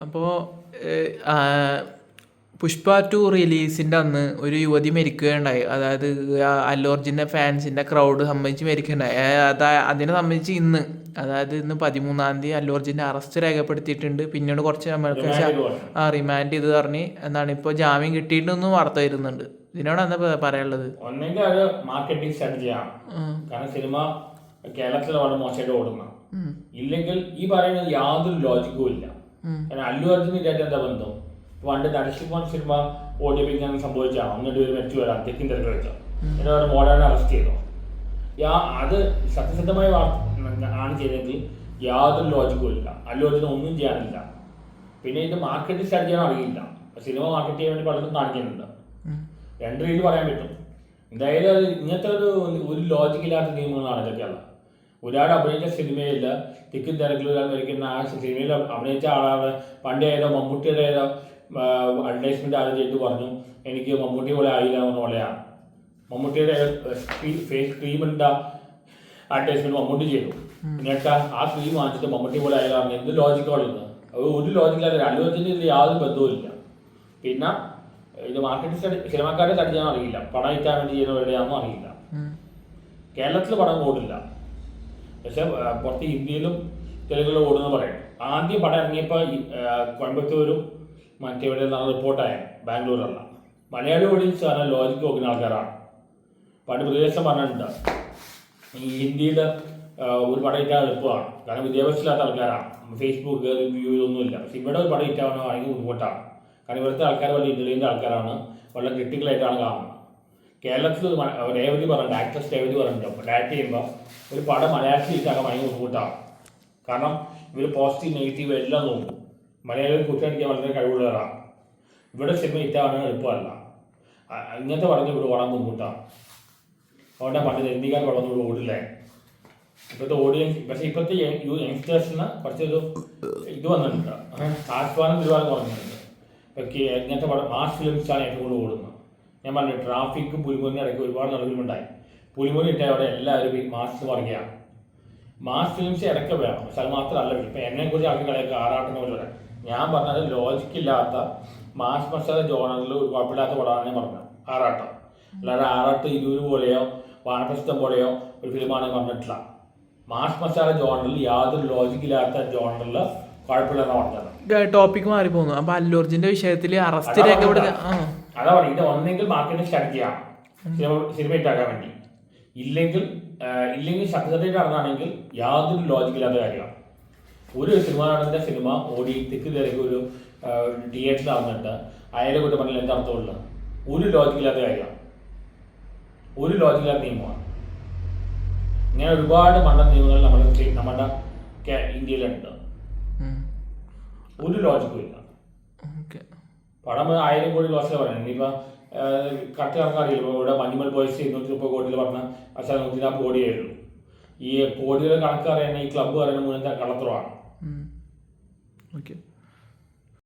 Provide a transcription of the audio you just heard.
അപ്പോൾ പുഷ്പ ടു റിലീസിന്റെ അന്ന് ഒരു യുവതി മരിക്കുകയുണ്ടായി. അതായത് അല്ലോർജിന്റെ അല്ലു അർജുന്റെ ഫാൻസിന്റെ ക്രൗഡ് സംബന്ധിച്ച് മരിക്കുകയുണ്ടായി അതാ അതിനെ സംബന്ധിച്ച് ഇന്ന് അതായത് ഇന്ന് പതിമൂന്നാം തീയതി അല്ലു അർജുന്റെ അറസ്റ്റ് രേഖപ്പെടുത്തിയിട്ടുണ്ട്. പിന്നീട് കുറച്ച് നമ്മൾക്ക്. ആ റിമാൻഡ് ചെയ്ത് പറഞ്ഞ് എന്താണ് ഇപ്പോൾ ജാമ്യം കിട്ടിയിട്ടൊന്നും വാർത്ത വരുന്നുണ്ട്. ഇതിനോട് എന്താ പറയാനുള്ളത്? ഒന്നെങ്കിൽ അത് മാർക്കറ്റിംഗ് സ്ട്രാറ്റജിയാണ് കാരണം സിനിമ കേരളത്തിൽ വളരെ മോശമായിട്ട് ഓടുന്ന ഇല്ലെങ്കിൽ ഈ പറയുന്നത് യാതൊരു ലോജിക്കും ഇല്ല. കാരണം അല്ലു ഇല്ലാത്ത എന്താ ബന്ധം? പണ്ട് നരസിംഹൻ സിനിമ ഓടിപ്പിക്കാൻ സംഭവിച്ചാണ് ഒന്നിട്ട് ഒരു മരിച്ചു വരാം തെക്കിൻ തിരക്ക് വെച്ചോ. എന്നിട്ട് അവർ മോഡേൺ അറസ്റ്റ് ചെയ്തു. യാ അത് സത്യസന്ധമായ വാർത്ത ആണ് ചെയ്തെങ്കിൽ യാതൊരു ലോജിക്കും ഇല്ല. അല്ലു അർജുന ഒന്നും ചെയ്യാനില്ല പിന്നെ ഇത് മാർക്കറ്റ് സ്ട്രാറ്റജിയാണ് അറിയില്ല. സിനിമ മാർക്കറ്റ് ചെയ്യാൻ വേണ്ടി പലരും കാണിക്കുന്നുണ്ട്. രണ്ട് രീതിയിൽ പറയാൻ പറ്റും. എന്തായാലും അത് ഇങ്ങനത്തെ ഒരു ഒരു ലോജിക്കില്ലാത്ത നിയമങ്ങളാണ് ഇതൊക്കെയുള്ള ഒരാൾ അഭിനയിച്ച സിനിമയിൽ തിക്കും തിരക്കിൽ ഒരാൾ നിൽക്കുന്ന ആ സിനിമയിൽ അഭിനയിച്ച ആളാണ്. പണ്ട് ഏതോ മമ്മൂട്ടിയുടെ ഏതോ അഡ്വർടൈസ്മെന്റ് ആരും ചെയ്തു പറഞ്ഞു എനിക്ക് മമ്മൂട്ടി പോലെ ആയില്ല എന്ന പോലെയാണ് മമ്മൂട്ടിയുടെ ഫേസ് ക്രീമിന്റെ അഡ്വർടൈസ്മെന്റ് മമ്മൂട്ടി ചെയ്തു. എന്നിട്ട് ആ ക്രീം വാങ്ങിച്ചിട്ട് മമ്മൂട്ടി പോലെ ആയില്ല പറഞ്ഞു എന്ത് ലോജിക്കുള്ളത് ഒരു ലോജിക്കില്ലാതെ അല്ലുവത്തിന് ഇതിൽ യാതൊരു ബന്ധവുമില്ല പിന്നെ ഇത് മാർക്കറ്റ് സ്റ്റഡി സിനിമാക്കാരെ തടിച്ചാൽ അറിയില്ല. പണം ഇറ്റാൻ വേണ്ടി ചെയ്യുന്നവരുടെയാണെന്നും അറിയില്ല. കേരളത്തിൽ പണം ഓടില്ല പക്ഷെ പുറത്ത് ഇന്ത്യയിലും തെലുങ്കിലും ഓടുന്നു പറയും. ആദ്യം പടം ഇറങ്ങിയപ്പോൾ കോയമ്പത്തൂരും മറ്റേ മറ്റെവിടെ നിന്നാണ് റിപ്പോർട്ടായ ബാംഗ്ലൂരല്ല. മലയാളി ഓഡിയൻസ് പറഞ്ഞാൽ ലോജിക്ക് നോക്കുന്ന ആൾക്കാരാണ്. പണ്ട് പ്രദേശം പറഞ്ഞിട്ടുണ്ട്. ഈ ഹിന്ദിയിൽ ഒരു പടം ഇറ്റാൻ എളുപ്പമാണ്. കാരണം വിദ്യാഭ്യാസമില്ലാത്ത ആൾക്കാരാണ്. ഫേസ്ബുക്ക് റിവ്യൂ ഇതൊന്നുമില്ല പക്ഷെ ഇവിടെ ഒരു പടം ഇറ്റാവണമെങ്കിൽ ബുദ്ധിമുട്ടാണ്. കാരണം ഇവിടുത്തെ ആൾക്കാർ വളരെ ഇന്റലിജന്റ് ആൾക്കാരാണ്. വളരെ ക്രിട്ടിക്കലായിട്ടാണ് കാണുന്നത്. കേരളത്തിൽ രേവതി പറഞ്ഞിട്ടുണ്ട് ആക്ട്രസ് രേവതി പറഞ്ഞിട്ടുണ്ട് ഡയറക്റ്റ് ചെയ്യുമ്പോൾ ഒരു പടം മലയാളത്തിൽ ഇട്ടാക്കാൻ ഭയങ്കര ബുദ്ധിമുട്ടാണ് കാരണം ഇവർ പോസിറ്റീവ് നെഗറ്റീവ് എല്ലാം നോക്കും മലയാളികൾ കുറ്റടിക്കാൻ വളരെ കഴിവുള്ളവരാണ് ഇവിടെ സിനിമ ഇട്ടാണ് എളുപ്പമല്ല ഇങ്ങനത്തെ പടങ്ങൾ ഇവിടെ ഓടാൻ ബുദ്ധിമുട്ടാണ് അതുകൊണ്ടാണ് പണ്ട് ഹിന്ദിക്കാർ പടം ഇവിടെ ഓടില്ലേ ഇപ്പോഴത്തെ ഓഡിയൻസ് പക്ഷേ ഇപ്പോഴത്തെ യങ്സ്റ്റേഴ്സിന് കുറച്ചൊരു ഇത് വന്നിട്ടുണ്ട് ആസ്വാദനം ഒരുപാട് കുറഞ്ഞിട്ടുണ്ട് ഒക്കെ ഇങ്ങനത്തെ പടം മാസ് ഫിലിംസാണ് ഏറ്റവും കൂടുതൽ ഓടുന്നത് ഞാൻ പറഞ്ഞു ട്രാഫിക്കും പുലിമുറിനും ഇടയ്ക്ക് ഒരുപാട് നടക്കുന്നുണ്ടായി പുലിമുറി ഇട്ട അവിടെ എല്ലാവരും ഈ മാസ്ക് പറയുകയാണ് മാസ് ഫിലിംസ് ഇടയ്ക്ക് വേണം പക്ഷെ അത് മാത്രമല്ല ഇപ്പം എന്നെ കുറിച്ച് ആൾക്കാരൊക്കെ ആറാട്ടം പോലെ പറയാം ഞാൻ പറഞ്ഞത് ലോജിക്കില്ലാത്ത മാസ് മസാല ജോണറിൽ ഒരു കുഴപ്പമില്ലാത്ത പടമാണ് ഞാൻ പറഞ്ഞത് ആറാട്ടം. അല്ലാതെ ആറാട്ട് ഇരുപത് പോലെയോ വാനപ്രസ്ഥം പോലെയോ ഒരു ഫിലിമാണ് പറഞ്ഞിട്ടില്ല. മാസ് മസാല ജോണറിൽ യാതൊരു ലോജിക്കില്ലാത്ത ജോണറിൽ കുഴപ്പമില്ലെന്ന് പറഞ്ഞത്. ടോപ്പിക് മാറി പോകുന്നു അപ്പൊ അല്ലൂർജിന്റെ വിഷയത്തിൽ അറസ്റ്റ് രേഖപ്പെടുത്തുക അതാ പറയും ഇത് ഒന്നെങ്കിൽ മാർക്കറ്റിംഗ് സ്റ്റാർട്ട് സിനിമ സിനിമ ഇട്ടാക്കാൻ വേണ്ടി. ഇല്ലെങ്കിൽ ഇല്ലെങ്കിൽ സത്യസത്യമായിട്ട് നടന്നാണെങ്കിൽ യാതൊരു ലോജിക്കില്ലാത്ത കാര്യമാണ്. ഒരു സിനിമ നടന്റെ സിനിമ ഓടി തെക്ക് തിരക്ക് ഒരു തിയേറ്ററിൽ നടന്നിട്ട് അയാളെ കൊണ്ട് പറഞ്ഞാൽ എന്താ അർത്ഥമുള്ളത് ഒരു ലോജിക്കില്ലാത്ത കാര്യമാണ്. ഒരു ലോജിക്കില്ലാത്ത നിയമമാണ്. ഇങ്ങനെ ഒരുപാട് മണ്ടൻ നിയമങ്ങൾ നമ്മുടെ നമ്മുടെ ഇന്ത്യയിലുണ്ട്. ഒരു ലോജിക്കും ഇല്ല. പടം ആയിരം കോടി ലോസിൽ പറയുന്നത് ഇനിയിപ്പോൾ കറക്റ്റ് കണക്ക് അറിയില്ല. ഇപ്പോൾ ഇവിടെ മഞ്ഞുമൽ ബോയ്സ് ഇരുന്നൂറ്റി മുപ്പത് കോടിയിൽ പറഞ്ഞ പക്ഷേ നൂറ്റി നാൽപ്പത് കോടിയേ ഉള്ളൂ ഈ കോടിയുടെ കണക്ക് അറിയുന്ന ഈ ക്ലബ്ബ് പറയുന്ന മുന്നത്തെ കള്ളത്തരമാണ്. ഓക്കെ